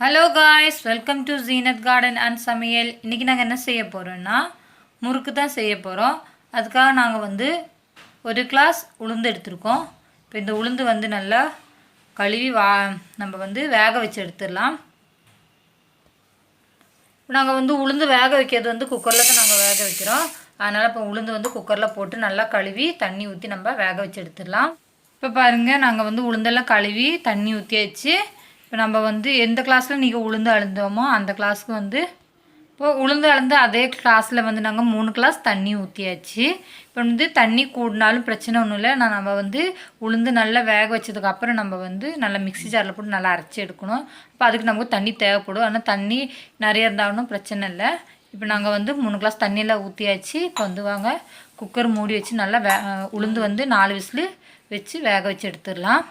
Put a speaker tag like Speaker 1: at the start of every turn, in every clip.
Speaker 1: Hello guys welcome to Zeenath garden and சமையல் இன்றைக்கி நாங்கள் என்ன செய்ய போகிறோன்னா முறுக்கு தான் செய்ய போகிறோம் அதுக்காக நாங்கள் வந்து ஒரு கிளாஸ் உளுந்து எடுத்திருக்கோம். இப்போ இந்த உளுந்து வந்து நல்லா கழுவி வா நம்ம வந்து வேக வச்சு எடுத்துடலாம். நாங்கள் வந்து உளுந்து வேக வைக்கிறது வந்து குக்கரில் தான் நாங்கள் வேக வைக்கிறோம். அதனால் இப்போ உளுந்து வந்து குக்கரில் போட்டு நல்லா கழுவி தண்ணி ஊற்றி நம்ம வேக வச்சு எடுத்துடலாம். இப்போ பாருங்கள் நாங்கள் வந்து உளுந்தெல்லாம் கழுவி தண்ணி ஊற்றி வச்சு இப்போ நம்ம வந்து எந்த கிளாஸில் நீங்கள் உளுந்து அழுந்தோமோ அந்த கிளாஸ்க்கு வந்து இப்போ உளுந்து அளந்து அதே கிளாஸில் வந்து நாங்கள் மூணு கிளாஸ் தண்ணி ஊற்றியாச்சு இப்போ வந்து தண்ணி கூடினாலும் பிரச்சனை ஒன்றும் இல்லை. நான் நம்ம வந்து உளுந்து நல்லா வேக வச்சதுக்கப்புறம் நம்ம வந்து நல்லா மிக்ஸி ஜாரில் போட்டு நல்லா அரைச்சி எடுக்கணும். இப்போ அதுக்கு நமக்கு தண்ணி தேவைப்படும். ஆனால் தண்ணி நிறைய இருந்தாலும் பிரச்சனை இல்லை. இப்போ நாங்கள் வந்து மூணு கிளாஸ் தண்ணியெல்லாம் ஊற்றியாச்சு இப்போ வந்து வாங்க குக்கர் மூடி வச்சு நல்லா வே உளுந்து வந்து நாலு விசில் வச்சு வேக வச்சு எடுத்துடலாம்.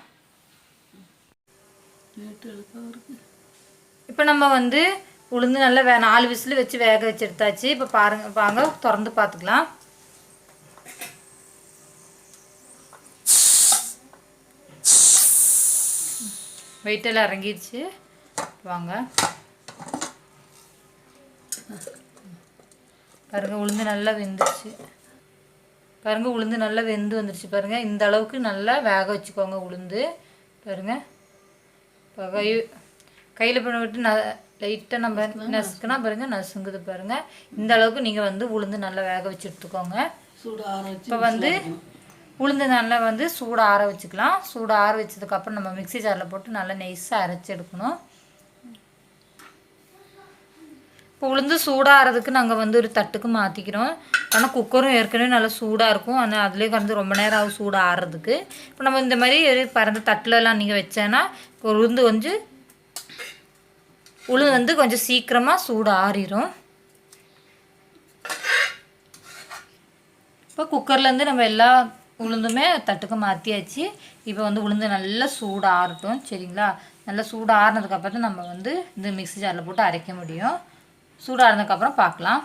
Speaker 1: இப்போ நம்ம வந்து உளுந்து நல்லா வே நாலு விசில் வச்சு வேக வச்சு எடுத்தாச்சு இப்போ பாருங்க வாங்க திறந்து பார்த்துக்கலாம் வெயிட்டெல்லாம் இறங்கிடுச்சு வாங்க. பாருங்க உளுந்து நல்லா வெந்துருச்சு. பாருங்க உளுந்து நல்லா வெந்து வந்துருச்சு. பாருங்கள் இந்த அளவுக்கு நல்லா வேக வச்சுக்கோங்க உளுந்து. பாருங்கள் இப்போ கை கையில் பண்ண விட்டு ந லைட்டாக நம்ம நசுக்குனா பாருங்க நசுங்குது பாருங்க. இந்த அளவுக்கு நீங்கள் வந்து உளுந்து நல்லா வேக வச்சு எடுத்துக்கோங்க. இப்போ வந்து உளுந்து நல்லா வந்து சூடு ஆற வச்சுக்கலாம். சூடு ஆற வச்சதுக்கப்புறம் நம்ம மிக்ஸி ஜாரில் போட்டு நல்லா நைஸாக அரைச்சி எடுக்கணும். இப்போ உளுந்து சூடாகிறதுக்கு நாங்கள் வந்து ஒரு தட்டுக்கு மாற்றிக்கிறோம் ஆனால் குக்கரும் ஏற்கனவே நல்லா சூடாக இருக்கும். ஆனால் அதுலேயே கறந்து ரொம்ப நேரம் ஆகும் சூடாக ஆறுறதுக்கு இப்போ நம்ம இந்த மாதிரி ஒரு பறந்த தட்டிலலாம் நீங்கள் வச்சேன்னா இப்போ உளுந்து வந்து உளுந்து வந்து கொஞ்சம் சீக்கிரமாக சூடு ஆறிடும் இப்போ குக்கர்லேருந்து நம்ம எல்லா உளுந்துமே தட்டுக்கு மாற்றியாச்சு இப்போ வந்து உளுந்து நல்லா சூடு ஆறட்டும். சரிங்களா? நல்லா சூடு ஆறுனதுக்கப்புறம் நம்ம வந்து இந்த மிக்ஸி ஜாரில் போட்டு அரைக்க முடியும். சூடாக இருந்ததுக்கப்புறம் பார்க்கலாம்.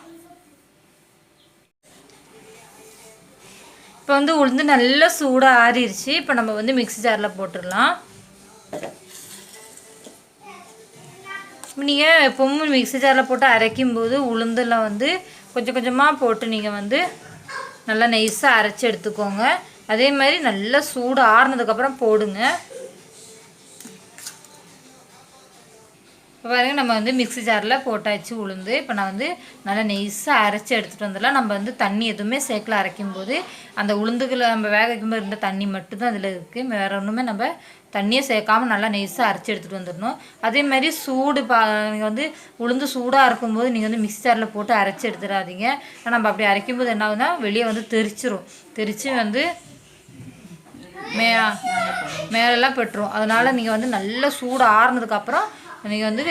Speaker 1: இப்போ வந்து உளுந்து நல்லா சூடாக ஆறிடுச்சு இப்போ நம்ம வந்து மிக்ஸி ஜாரில் போட்டுடலாம். நீங்கள் எப்பவும் மிக்ஸி ஜாரில் போட்டு அரைக்கும்போது உளுந்தெல்லாம் வந்து கொஞ்சம் கொஞ்சமாக போட்டு நீங்கள் வந்து நல்லா நைஸாக அரைச்சி எடுத்துக்கோங்க. அதே மாதிரி நல்லா சூடு ஆறுனதுக்கப்புறம் போடுங்க. இப்போ பாருங்க நம்ம வந்து மிக்ஸி ஜாரில் போட்டாச்சு உளுந்து. இப்போ நான் வந்து நல்லா நெய்ஸாக அரைச்சி எடுத்துகிட்டு வந்துடலாம். நம்ம வந்து தண்ணி எதுவுமே சேர்க்கல. அரைக்கும் போது அந்த உளுந்துகளை நம்ம வேக வைக்கும்போது இருந்த தண்ணி மட்டும்தான் அதில் இருக்குது வேறு ஒன்றுமே நம்ம தண்ணியை சேர்க்காம நல்லா நெய்ஸாக அரைச்சி எடுத்துகிட்டு வந்துடணும். அதே மாதிரி சூடு பா நீங்கள் வந்து உளுந்து சூடாக இருக்கும்போது நீங்கள் வந்து மிக்ஸி ஜாரில் போட்டு அரைச்சி எடுத்துடாதீங்க. ஆனால் நம்ம அப்படி அரைக்கும்போது என்ன ஆகுதுன்னா வெளியே வந்து தெரிச்சிரும். தெரித்து வந்து மே மேலெல்லாம் பெட்டுரும் அதனால் நீங்கள் வந்து நல்லா சூடு ஆறுனதுக்கப்புறம் நீங்கள் வந்து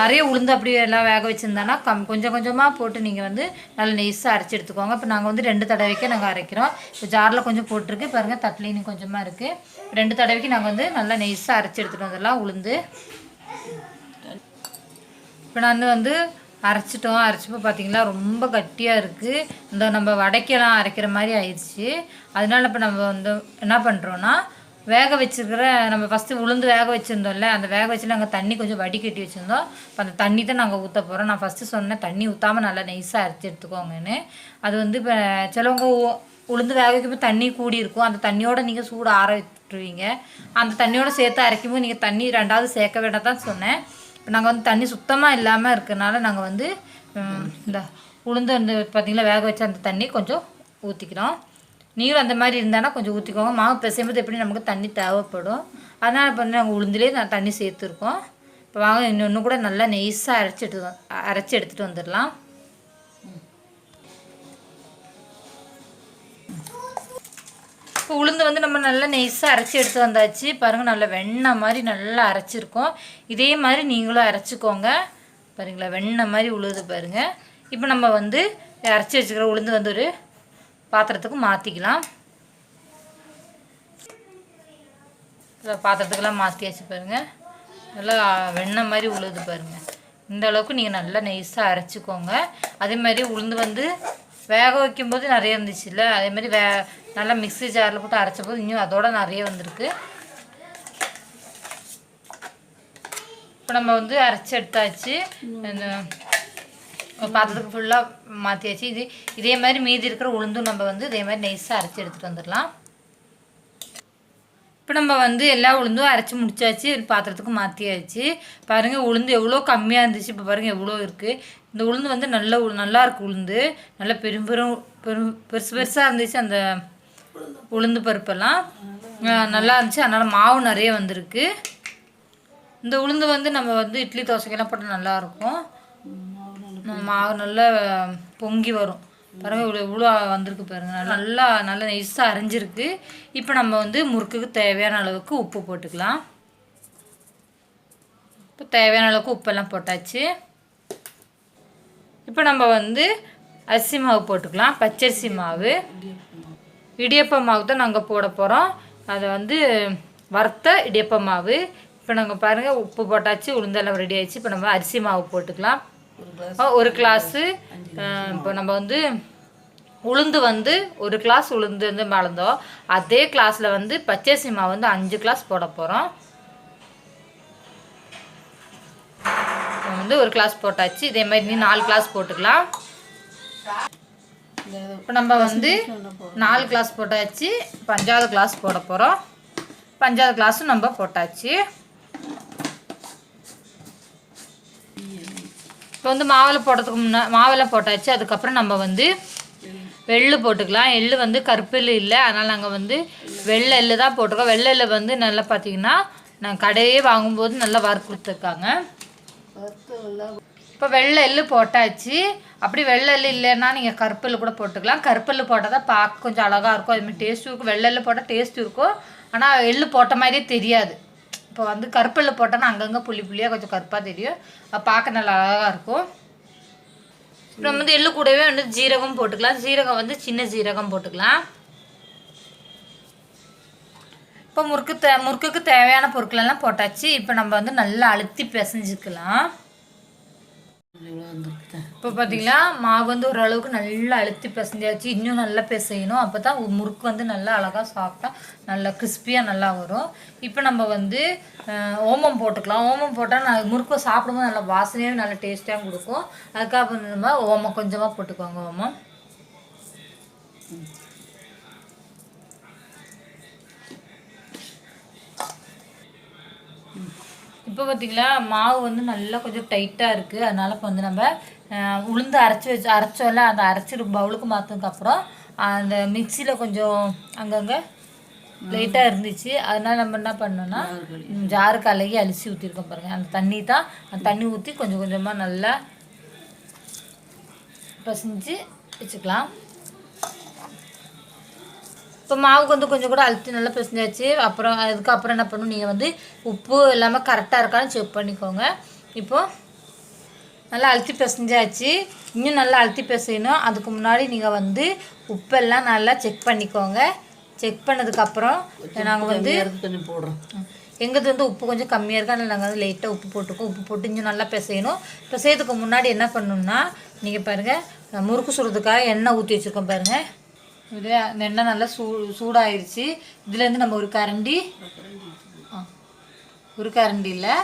Speaker 1: நிறைய உளுந்து அப்படி எல்லாம் வேக வச்சுருந்தானா கம் கொஞ்சம் கொஞ்சமாக போட்டு நீங்கள் வந்து நல்லா நெய்ஸாக அரைச்சி எடுத்துக்கோங்க. இப்போ நாங்கள் வந்து ரெண்டு தடவைக்கு நாங்கள் அரைக்கிறோம். இப்போ ஜாரில் கொஞ்சம் போட்டிருக்கு. பாருங்கள் தட்டிலையும் கொஞ்சமாக இருக்குது ரெண்டு தடவைக்கு நாங்கள் வந்து நல்லா நெய்ஸாக அரைச்சி எடுத்துகிட்டு வந்துடலாம் உளுந்து. இப்போ நான் வந்து அரைச்சிட்டோம். அரைச்சப்போ பார்த்தீங்களா ரொம்ப கட்டியாக இருக்குது இந்த நம்ம வடைக்கெல்லாம் அரைக்கிற மாதிரி ஆயிடுச்சு. அதனால இப்போ நம்ம வந்து என்ன பண்ணுறோன்னா வேக வச்சுருக்கிற நம்ம ஃபஸ்ட்டு உளுந்து வேக வச்சுருந்தோம்ல அந்த வேக வச்சு நாங்கள் தண்ணி கொஞ்சம் வடிகட்டி வச்சுருந்தோம். இப்போ அந்த தண்ணி தான் நாங்கள் ஊற்ற போகிறோம் நான் ஃபஸ்ட்டு சொன்னேன் தண்ணி ஊற்றாமல் நல்லா நைஸாக அரைச்சி எடுத்துக்கோங்கன்னு. அது வந்து இப்போ சிலவங்க உ- உளுந்து வேக வைக்கும்போது தண்ணி கூடி இருக்கும். அந்த தண்ணியோட நீங்கள் சூடு ஆற விட்டுருவீங்க. அந்த தண்ணியோட சேர்த்து அரைக்கும்போது நீங்கள் தண்ணி ரெண்டாவது சேர்க்க வேண்டாம் தான் சொன்னேன். இப்போ நாங்கள் வந்து தண்ணி சுத்தமாக இல்லாமல் இருக்கிறனால நாங்கள் வந்து இந்த உளுந்து வந்து பார்த்திங்கன்னா வேக வச்ச அந்த தண்ணி கொஞ்சம் ஊற்றிக்கிறோம் நீங்களும் அந்த மாதிரி இருந்தானா கொஞ்சம் ஊற்றிக்கோங்க மாவு பிசையும்போது எப்படி நமக்கு தண்ணி தேவைப்படும். அதனால் இப்போ வந்து நாங்கள் உளுந்துலேயே நான் தண்ணி சேர்த்துருக்கோம். இப்போ வாங்க இன்னொன்று கூட நல்லா நெய்ஸாக அரைச்சி எடுத்து வ- அரைச்சி எடுத்துகிட்டு வந்துடலாம். இப்போ உளுந்து வந்து நம்ம நல்லா நெய்ஸாக அரைச்சி எடுத்து வந்தாச்சு. பாருங்கள் நல்லா வெண்ணெய் மாதிரி நல்லா அரைச்சிருக்கோம். இதே மாதிரி நீங்களும் அரைச்சிக்கோங்க. பாருங்களா வெண்ணெய் மாதிரி உழுது பாருங்கள் இப்போ நம்ம வந்து அரைச்சி வச்சுக்கிற உளுந்து வந்து ஒரு பாத்திரத்துக்கு மாற்றிக்கலாம் பாத்திரத்துக்கெல்லாம் மாற்றியாச்சு பாருங்கள் நல்லா வெண்ணெய் மாதிரி உழுது பாருங்கள் இந்த அளவுக்கு நீங்கள் நல்லா நைஸாக அரைச்சிக்கோங்க. அதே மாதிரி உளுந்து வந்து வேக வைக்கும்போது நிறைய இருந்துச்சுல்ல அதே மாதிரி வே நல்லா மிக்ஸி ஜாரில் போட்டு அரைச்ச போது இன்னும் அதோட நிறைய வந்திருக்கு. இப்போ நம்ம வந்து அரைச்சி எடுத்தாச்சு. இந்த பாத்திரத்துக்கு ஃபுல்லாக மாற்றியாச்சு இது இதே மாதிரி மீதி இருக்கிற உளுந்தும் நம்ம வந்து இதே மாதிரி நைஸாக அரைச்சி எடுத்துகிட்டு வந்துடலாம். இப்போ நம்ம வந்து எல்லா உளுந்தும் அரைச்சி முடிச்சாச்சு பாத்திரத்துக்கு மாற்றியாச்சு பாருங்கள் உளுந்து எவ்வளோ கம்மியாக இருந்துச்சு இப்போ பாருங்கள் எவ்வளோ இருக்குது இந்த உளுந்து வந்து நல்ல உளு நல்லா உளுந்து. நல்லா பெரும் பெரும் பெரும் பெருசு பெருசாக இருந்துச்சு அந்த உளுந்து பருப்பெல்லாம். நல்லா இருந்துச்சு அதனால் மாவு நிறைய வந்திருக்கு. இந்த உளுந்து வந்து நம்ம வந்து இட்லி தோசைக்கெல்லாம் போட்டால் நல்லாயிருக்கும் மாவு நல்லா பொங்கி வரும். பாருங்க இவ்வளோ இவ்வளோ வந்திருக்கு பாருங்கள் நல்லா நல்லா நெய்ஸாக அரைஞ்சிருக்கு. இப்போ நம்ம வந்து முறுக்குக்கு தேவையான அளவுக்கு உப்பு போட்டுக்கலாம். இப்போ தேவையான அளவுக்கு உப்பெல்லாம் போட்டாச்சு. இப்போ நம்ம வந்து அரிசி மாவு போட்டுக்கலாம். பச்சரிசி மாவு. இடியப்ப மாவு தான் நாங்கள் போட போகிறோம் அதை வந்து வறுத்த இடியப்ப மாவு. இப்போ நாங்கள் பாருங்கள் உப்பு போட்டாச்சு உளுந்தெல்லாம் ரெடி ஆயிடுச்சு. இப்போ நம்ம அரிசி மாவு போட்டுக்கலாம். ஒரு கிளாஸு இப்போ நம்ம வந்து உளுந்து வந்து ஒரு கிளாஸ் உளுந்து வந்து மலர்ந்தோம் அதே கிளாஸில் வந்து பச்சரிசி மாவு வந்து அஞ்சு கிளாஸ் போட போகிறோம் வந்து ஒரு கிளாஸ் போட்டாச்சு. இதே மாதிரி நீ நாலு கிளாஸ் போட்டுக்கலாம். இப்போ நம்ம வந்து நாலு கிளாஸ் போட்டாச்சு. பஞ்சாவது கிளாஸ் போட போகிறோம் பஞ்சாவது கிளாஸும் நம்ம போட்டாச்சு. இப்போ வந்து மாவில் போடுறதுக்கு முன்னா மாவெல்லாம் போட்டாச்சு. அதுக்கப்புறம் நம்ம வந்து எள்ளு போட்டுக்கலாம். எள்ளு வந்து கருப்பு இல்லை. அதனால் நாங்கள் வந்து வெள்ளை எள்ளு தான் போட்டிருக்கோம். வெள்ளை எள்ளு வந்து நல்லா பார்த்தீங்கன்னா நான் கடையே வாங்கும்போது நல்லா வறுத்து கொடுத்துருக்காங்க. இப்போ வெள்ளை எள்ளு போட்டாச்சு. அப்படி வெள்ளை எள்ளு இல்லைன்னா நீங்கள் கருப்பெல்லு கூட போட்டுக்கலாம். கருப்பெல்லு போட்டால் தான் பார்க்க கொஞ்சம் அழகாக இருக்கும். அதுமாதிரி டேஸ்ட்டும் இருக்கும். வெள்ளை எள்ளு போட்டால் டேஸ்ட்டும் இருக்கும். ஆனால் எள்ளு போட்ட மாதிரியே தெரியாது. இப்போ வந்து கருப்பில் போட்டோன்னா அங்கங்கே புள்ளி புள்ளியாக கொஞ்சம் கருப்பாக தெரியும். பார்க்க நல்லா அழகாக இருக்கும். அப்புறம் வந்து எள்ளு கூடவே வந்து ஜீரகம் போட்டுக்கலாம். ஜீரகம் வந்து சின்ன ஜீரகம் போட்டுக்கலாம். இப்போ முறுக்கு தே முறுக்குக்கு தேவையான பொருட்கள் எல்லாம் போட்டாச்சு. இப்போ நம்ம வந்து நல்லா அழுத்தி பிசைஞ்சிக்கலாம். இப்போ பார்த்தீங்களா மாவு வந்து ஓரளவுக்கு நல்லா அழுத்தி பிசைஞ்சாச்சு. இன்னும் நல்லா பிசையணும். அப்போ தான் முறுக்கு வந்து நல்லா அழகாக சாஃப்டாக நல்லா கிறிஸ்பியாக நல்லா வரும். இப்போ நம்ம வந்து ஓமம் போட்டுக்கலாம். ஓமம் போட்டால் நான் முறுக்கு சாப்பிடும்போது நல்லா வாசனையாக நல்லா டேஸ்ட்டாகவும் கொடுக்கும். அதுக்காக வந்து நம்ம ஓமம் கொஞ்சமாக போட்டுக்கோங்க ஓமம். இப்போ பார்த்தீங்களா மாவு வந்து நல்லா கொஞ்சம் டைட்டாக இருக்குது அதனால இப்போ வந்து நம்ம உளுந்து அரைச்சி வச்சு அரைச்சோம்ல அந்த அரைச்சி பவுலுக்கு மாற்றினதுக்கப்புறம் அந்த மிக்சியில் கொஞ்சம் அங்கங்கே லைட்டாக இருந்துச்சு. அதனால நம்ம என்ன பண்ணோம்னா ஜாரு கலகி அரிசி ஊற்றிருக்கோம் பாருங்கள் அந்த தண்ணி தான் அந்த தண்ணி ஊற்றி கொஞ்சம் கொஞ்சமாக நல்லா பசைஞ்சு வச்சுக்கலாம். இப்போ மாவுக்கு வந்து கொஞ்சம் கூட அழுத்தி நல்லா பிசைஞ்சாச்சு. அப்புறம் அதுக்கப்புறம் என்ன பண்ணணும் நீங்கள் வந்து உப்பு எல்லாமே கரெக்டாக இருக்கான்னு செக் பண்ணிக்கோங்க. இப்போது நல்லா அழுத்தி பிசைஞ்சாச்சு. இன்னும் நல்லா அழுத்தி பிசையணும். அதுக்கு முன்னாடி நீங்கள் வந்து உப்பெல்லாம் நல்லா செக் பண்ணிக்கோங்க. செக் பண்ணதுக்கப்புறம் நாங்கள் வந்து
Speaker 2: கொஞ்சம் போடுறோம்.
Speaker 1: எங்களுக்கு வந்து உப்பு கொஞ்சம் கம்மியாக இருக்கு? அதனால் நாங்கள் வந்து லைட்டாக உப்பு போட்டுக்கோம் உப்பு போட்டு இன்னும் நல்லா பிசையணும். பிசையதுக்கு முன்னாடி என்ன பண்ணணும்னா நீங்கள் பாருங்கள் முறுக்கு சுடுறதுக்காக எண்ணெய் ஊற்றி வச்சுருக்கோம் பாருங்கள் இது அந்த எண்ணெய் நல்லா சூ சூடாயிருச்சு. இதுலேருந்து நம்ம ஒரு கரண்டி ஆ, ஒரு கரண்டி இல்லை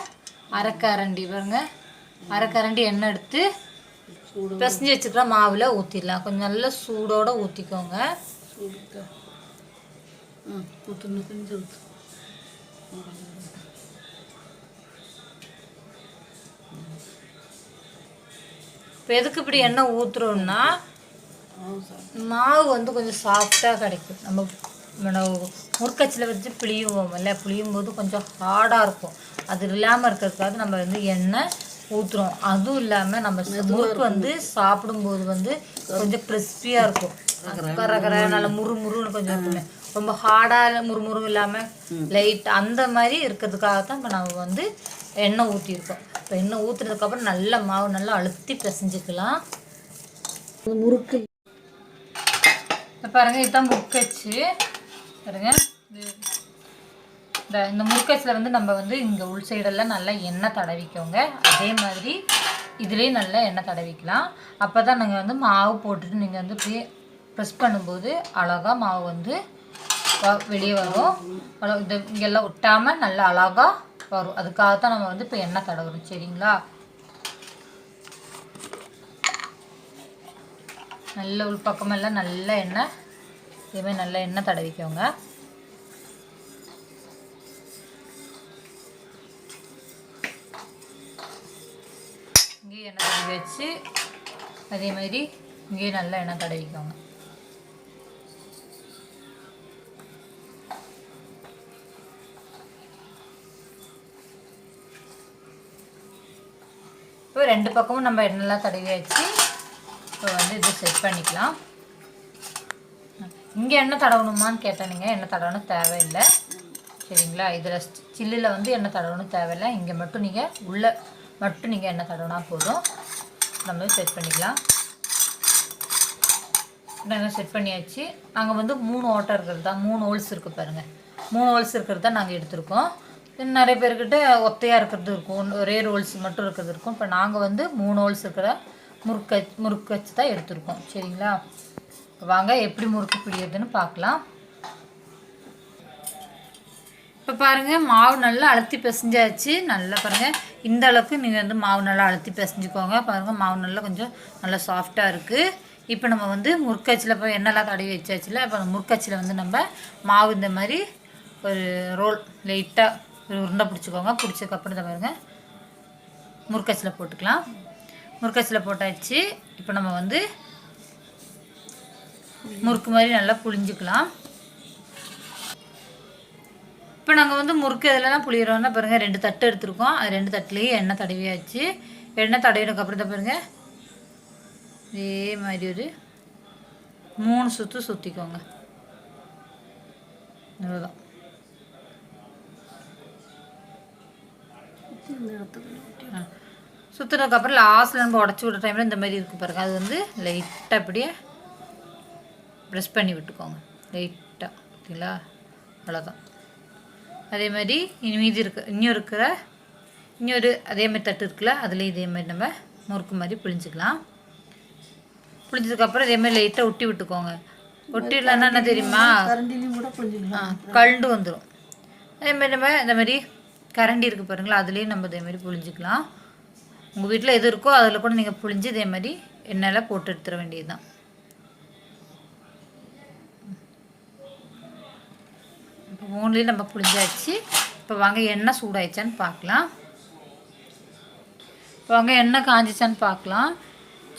Speaker 1: அரை கரண்டி பாருங்க அரை கரண்டி எண்ணெய் எடுத்து பிசைஞ்சு வச்சுக்கிற மாவில் ஊற்றிடலாம் கொஞ்சம் நல்லா சூடோட ஊற்றிக்கோங்க இப்போ எதுக்கு இப்படி எண்ணெய் ஊற்றுறோம்னா மாவு வந்து கொஞ்சம் சாஃப்டாக கிடைக்கும். நம்ம முறுக்கச்சில் வச்சு பிழியுவோம்ல பிழியும் போது கொஞ்சம் ஹார்டாக இருக்கும். அது இல்லாமல் இருக்கிறதுக்காக நம்ம வந்து எண்ணெய் ஊற்றுறோம் அதுவும் இல்லாமல் நம்ம முறுக்கு வந்து சாப்பிடும்போது வந்து கொஞ்சம் கிறிஸ்பியாக இருக்கும். கர கர நல்லா முறு முருன்னு கொஞ்சம் இருக்குமே. ரொம்ப ஹார்டாக முறு முறு இல்லாமல் லைட் அந்த மாதிரி இருக்கிறதுக்காக தான் இப்போ நம்ம வந்து எண்ணெய் ஊற்றிருக்கோம் இப்போ எண்ணெய் ஊற்றுனதுக்கப்புறம் நல்ல மாவு நல்லா அழுத்தி பிசைஞ்சுக்கலாம்.
Speaker 2: முறுக்கு.
Speaker 1: இப்போ பாருங்க இதுதான் முறுக்கச்சு பாருங்க இது இந்த இந்த முறுக்கச்சில் வந்து நம்ம வந்து இங்கே உள் சைடெல்லாம் நல்லா எண்ணெய் தடவிக்கோங்க. அதே மாதிரி இதுலேயும் நல்லா எண்ணெய் தடவிக்கலாம். அப்போ தான் நாங்கள் வந்து மாவு போட்டுட்டு நீங்கள் வந்து இப்படியே ப்ரெஸ் பண்ணும்போது அழகாக மாவு வந்து வெளியே வரும். அவ்வளோ இது இங்கெல்லாம் ஒட்டாமல் நல்லா அழகாக வரும். அதுக்காக தான் நம்ம வந்து இப்போ எண்ணெய் தடவுறோம். சரிங்களா? நல்ல உள் பக்கமெல்லாம் நல்ல எண்ணெய் இதுமாதிரி நல்ல எண்ணெய் தடவிக்கோங்க. எண்ணெய் வச்சு அதே மாதிரி இங்கேயும் நல்லா எண்ணெய் தடவிக்கோங்க. இப்போ ரெண்டு பக்கமும் நம்ம எண்ணெய்லாம் தடவி வச்சு இப்போ வந்து இது செட் பண்ணிக்கலாம். இங்கே எண்ணெய் தடவணுமான்னு கேட்டேன் நீங்கள் எண்ணெய் தடவணும் தேவையில்லை. சரிங்களா? இதில் சில்லில் வந்து எண்ணெய் தடவணும் தேவையில்லை. இங்கே மட்டும் நீங்கள் உள்ளே மட்டும் நீங்கள் எண்ணெய் தடவினா போதும். நம்ம செட் பண்ணிக்கலாம். நாங்கள் செட் பண்ணியாச்சு. நாங்கள் வந்து மூணு ஓட்டை இருக்கிறது தான் மூணு ஹோல்ஸ் இருக்குது பாருங்கள் மூணு ஹோல்ஸ் இருக்கிறது தான் நாங்கள் எடுத்திருக்கோம். நிறைய பேர்கிட்ட ஒத்தையாக இருக்கிறது இருக்கும். ஒன்று- ஒரே ரோல்ஸ் மட்டும் இருக்கிறது இருக்கும். இப்போ நாங்கள் வந்து மூணு ஹோல்ஸ் இருக்கிற முறுக்கு முறுக்கு வச்சு தான் எடுத்திருக்கோம். சரிங்களா? வாங்க எப்படி முறுக்கு பிடிக்கிறதுன்னு பார்க்கலாம். இப்போ பாருங்கள் மாவு நல்லா அழுத்தி பிசைஞ்சாச்சு. நல்லா பாருங்கள் இந்த அளவுக்கு நீங்கள் வந்து மாவு நல்லா அழுத்தி பிசைஞ்சுக்கோங்க. பாருங்கள் மாவு நல்லா கொஞ்சம் நல்லா சாஃப்டாக இருக்குது இப்போ நம்ம வந்து முறுக்கச்சில் போய் எண்ணெய்லாம் தடவி வச்சாச்சுல இப்போ முறுக்கச்சில் வந்து நம்ம மாவு இந்த மாதிரி ஒரு ரோல் லைட்டாக ஒரு உருண்டை பிடிச்சிக்கோங்க. பிடிச்சதுக்கப்புறம் இதை பாருங்கள் முறுக்கச்சில் போட்டுக்கலாம். முறுக்கச்சில் போட்டாச்சு. இப்போ நம்ம வந்து முறுக்கு மாதிரி நல்லா புழிஞ்சுக்கலாம். இப்போ நாங்கள் வந்து முறுக்கு இதெல்லாம் புளியிறோம்னா பாருங்கள் ரெண்டு தட்டு எடுத்துருக்கோம். அது ரெண்டு தட்டுலேயும் எண்ணெய் தடவியாச்சு. எண்ணெய் தடவினதுக்கப்புறம் தான் பாருங்கள் இதே மாதிரி ஒரு மூணு சுற்று சுற்றிக்கோங்க இவ்வளோதான்
Speaker 2: இந்த இடத்துக்கு
Speaker 1: சுற்றுனதுக்கப்புறம் லாஸ்ட்டில் நம்ம உடச்சி விடுற டைமில் இந்த மாதிரி இருக்குது பாருங்கள் அது வந்து லைட்டாக அப்படியே ப்ரெஸ் பண்ணி விட்டுக்கோங்க. லைட்டாக ஓகேங்களா அவ்வளோதான் அதே மாதிரி இனி மீதி இருக்க இன்னும் இருக்கிற இன்னொரு அதே மாதிரி தட்டு இருக்குல்ல அதுலேயும் இதே மாதிரி நம்ம முறுக்கு மாதிரி புழிஞ்சிக்கலாம். புழிஞ்சதுக்கப்புறம் இதே மாதிரி லைட்டாக ஒட்டி விட்டுக்கோங்க. ஒட்டி இல்லைன்னா என்ன தெரியுமா? கழுண்டு வந்துடும் அதே மாதிரி நம்ம இந்த மாதிரி கரண்டி இருக்குது பாருங்களா அதுலேயும் நம்ம இதே மாதிரி புழிஞ்சிக்கலாம். உங்கள் வீட்டில் எது இருக்கோ அதில் கூட நீங்கள் புழிஞ்சு இதே மாதிரி எண்ணெயில் போட்டு எடுத்துட வேண்டியது தான் மூணுலேயும் நம்ம புளிஞ்சாச்சு இப்போ வாங்க எண்ணெய் சூடாயிடுச்சான்னு பார்க்கலாம். இப்போ வாங்க எண்ணெய் காஞ்சிச்சான்னு பார்க்கலாம்.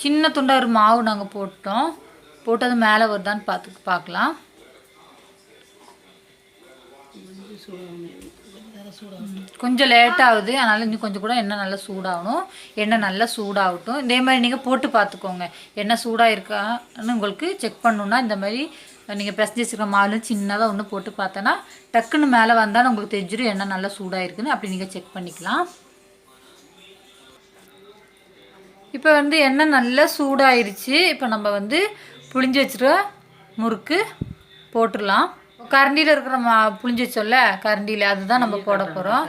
Speaker 1: சின்ன துண்டாக ஒரு மாவு நாங்கள் போட்டோம். போட்டு அது மேலே வருதான்னு பார்த்து பார்க்கலாம். கொஞ்சம் லேட் ஆகுது. அதனால் இன்னும் கொஞ்சம் கூட எண்ணெய் நல்லா சூடாகணும். எண்ணெய் நல்லா சூடாகட்டும். இதே மாதிரி நீங்கள் போட்டு பார்த்துக்கோங்க. எண்ணெய் சூடாக இருக்கான்னு உங்களுக்கு செக் பண்ணணுன்னா இந்த மாதிரி நீங்கள் பிசைஞ்சு வச்சுருக்க மாவு சின்னதாக ஒன்று போட்டு பார்த்தோன்னா டக்குன்னு மேலே வந்தாலும் உங்களுக்கு தெரிஞ்சிடும் எண்ணெய் நல்லா சூடாக இருக்குன்னு அப்படி நீங்கள் செக் பண்ணிக்கலாம். இப்போ வந்து எண்ணெய் நல்லா சூடாயிருச்சு. இப்போ நம்ம வந்து புளிஞ்சு வச்சுருக்க முறுக்கு போட்டுடலாம். கரண்டியில் இருக்கிற மா புளிஞ்சு வச்சோம்ல கரண்டியில் அதுதான் நம்ம போட போகிறோம்.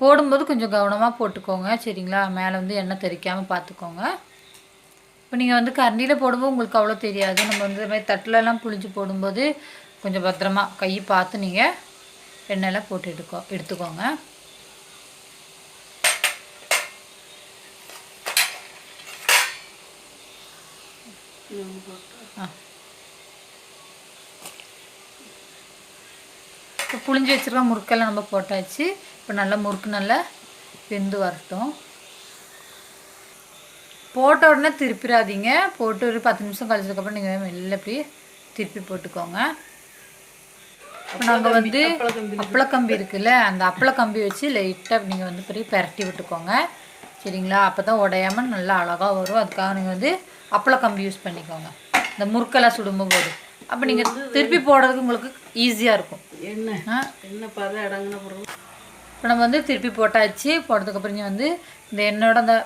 Speaker 1: போடும்போது கொஞ்சம் கவனமாக போட்டுக்கோங்க. சரிங்களா? மேலே வந்து எண்ணெய் தெறிக்காமல் பார்த்துக்கோங்க. இப்போ நீங்கள் வந்து கரண்டியில் போடும்போது உங்களுக்கு அவ்வளோ தெரியாது. நம்ம வந்து இந்த மாதிரி தட்டிலலாம் புளிஞ்சு போடும்போது கொஞ்சம் பத்திரமா கை பார்த்து நீங்கள் எண்ணெயில் போட்டு எடுக்கோ எடுத்துக்கோங்க. ஆ. இப்போ புளிஞ்சு வச்சுருக்க முறுக்கெல்லாம் நம்ம போட்டாச்சு. இப்போ நல்லா முறுக்கு நல்லா வெந்து வரட்டும். போட்ட உடனே திருப்பிடாதீங்க. போட்டு ஒரு பத்து நிமிஷம் கழிச்சதுக்கப்புறம் நீங்கள் மெல்ல அப்படி திருப்பி போட்டுக்கோங்க. இப்போ நாங்கள் வந்து அப்பளக்கம்பி இருக்குல்ல அந்த அப்பளக்கம்பி வச்சு லைட்டாக நீங்கள் வந்து பெரிய பெரட்டி விட்டுக்கோங்க. சரிங்களா? அப்போ தான் உடையாம நல்லா அழகாக வரும். அதுக்காக நீங்கள் வந்து அப்பளக்கம்பி யூஸ் பண்ணிக்கோங்க. இந்த முறுக்கெல்லாம் சுடும்போது. அப்போ நீங்கள் திருப்பி போடுறதுக்கு உங்களுக்கு ஈஸியாக இருக்கும்.
Speaker 2: இடங்கின பிறகு
Speaker 1: இப்போ நம்ம வந்து திருப்பி போட்டாச்சு. போட்டதுக்கப்புறம் இங்கே வந்து இந்த எண்ணெயோட அந்த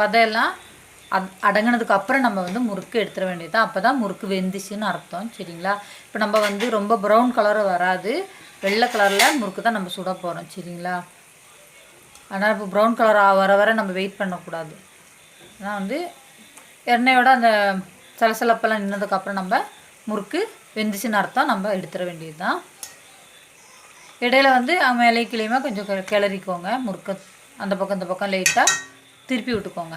Speaker 1: பதையெல்லாம் அத் அடங்கினதுக்கு அப்புறம் நம்ம வந்து முறுக்கு எடுத்துட வேண்டியது தான். அப்போ தான் முறுக்கு வெந்துச்சுன்னு அர்த்தம் சரிங்களா? இப்போ நம்ம வந்து ரொம்ப ப்ரௌன் கலர் வராது. வெள்ளை கலரில் முறுக்கு தான் நம்ம சுட போகிறோம் சரிங்களா? ஆனால் இப்போ ப்ரௌன் கலர் வர வர நம்ம வெயிட் பண்ணக்கூடாது. ஆனால் வந்து எண்ணெயோட அந்த சலசலப்பெல்லாம் நின்னதுக்கப்புறம் நம்ம முறுக்கு வெந்துச்சுன்னு அர்த்தம் நம்ம எடுத்துட வேண்டியது தான். இடையில வந்து மேலே கிளியுமா கொஞ்சம் கிளறிக்கோங்க முறுக்கு. அந்த பக்கம் இந்த பக்கம் லைட்டாக திருப்பி விட்டுக்கோங்க.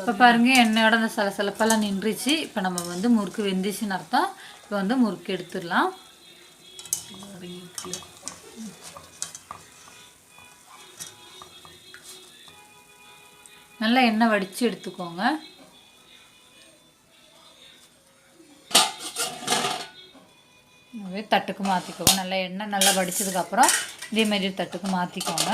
Speaker 1: இப்போ பாருங்க எண்ணெயோட அந்த சலசலப்பெல்லாம் நின்றுச்சு. இப்போ நம்ம வந்து முறுக்கு வெந்துச்சுன்னு அர்த்தம். இப்போ வந்து முறுக்கு எடுத்துடலாம். நல்லா எண்ணெய் வடித்து எடுத்துக்கோங்க. தட்டுக்கு மாற்றிக்கோங்க நல்லா எண்ணெய் நல்லா வடித்ததுக்கப்புறம் இதே மாதிரி தட்டுக்கு மாற்றிக்கோங்க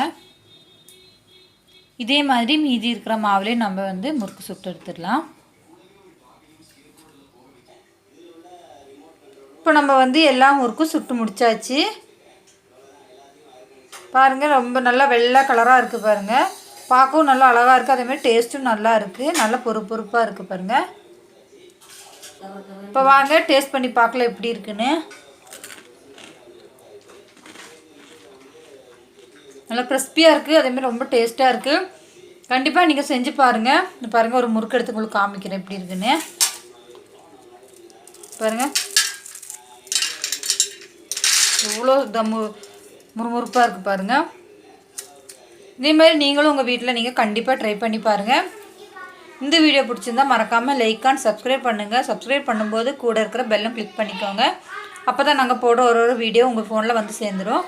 Speaker 1: இதே மாதிரி மீதி இருக்கிற மாவுலேயே நம்ம வந்து முறுக்கு சுட்டு எடுத்துடலாம். இப்போ நம்ம வந்து எல்லா முறுக்கும் சுட்டு முடிச்சாச்சு. பாருங்கள் ரொம்ப நல்லா வெள்ளை கலராக இருக்குது பாருங்கள் பார்க்கவும் நல்லா அழகாக இருக்குது அதேமாதிரி டேஸ்ட்டும் நல்லா இருக்குது நல்லா பொறு பொறுப்பாக இருக்குது பாருங்கள் இப்போ வாங்க டேஸ்ட் பண்ணி பார்க்கல எப்படி இருக்குன்னு. நல்லா கிறிஸ்பியாக இருக்குது அதேமாதிரி ரொம்ப டேஸ்ட்டாக இருக்குது கண்டிப்பாக நீங்கள் செஞ்சு பாருங்கள் பாருங்கள் ஒரு முறுக்கு எடுத்து உங்களுக்கு காமிக்கிறேன் எப்படி இருக்குன்னு. பாருங்கள் எவ்வளோ தம்மு முறுமுறுப்பாக இருக்குது பாருங்கள் இதே மாதிரி நீங்களும் உங்கள் வீட்டில் நீங்கள் கண்டிப்பாக ட்ரை பண்ணி பாருங்கள் இந்த வீடியோ பிடிச்சிருந்தா மறக்காமல் லைக் அண்ட் சப்ஸ்கிரைப் பண்ணுங்கள் சப்ஸ்கிரைப் பண்ணும்போது கூட இருக்கிற பெல்லும் கிளிக் பண்ணிக்கோங்க. அப்போ தான் நாங்கள் போடுற ஒரு ஒரு வீடியோ உங்கள் ஃபோனில் வந்து சேர்ந்துடும்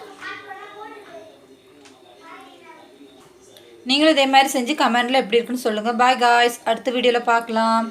Speaker 1: நீங்களும் இதே மாதிரி செஞ்சு கமெண்டில் எப்படி இருக்குன்னு சொல்லுங்கள் பாய் காய்ஸ் அடுத்த வீடியோவில் பார்க்கலாம்.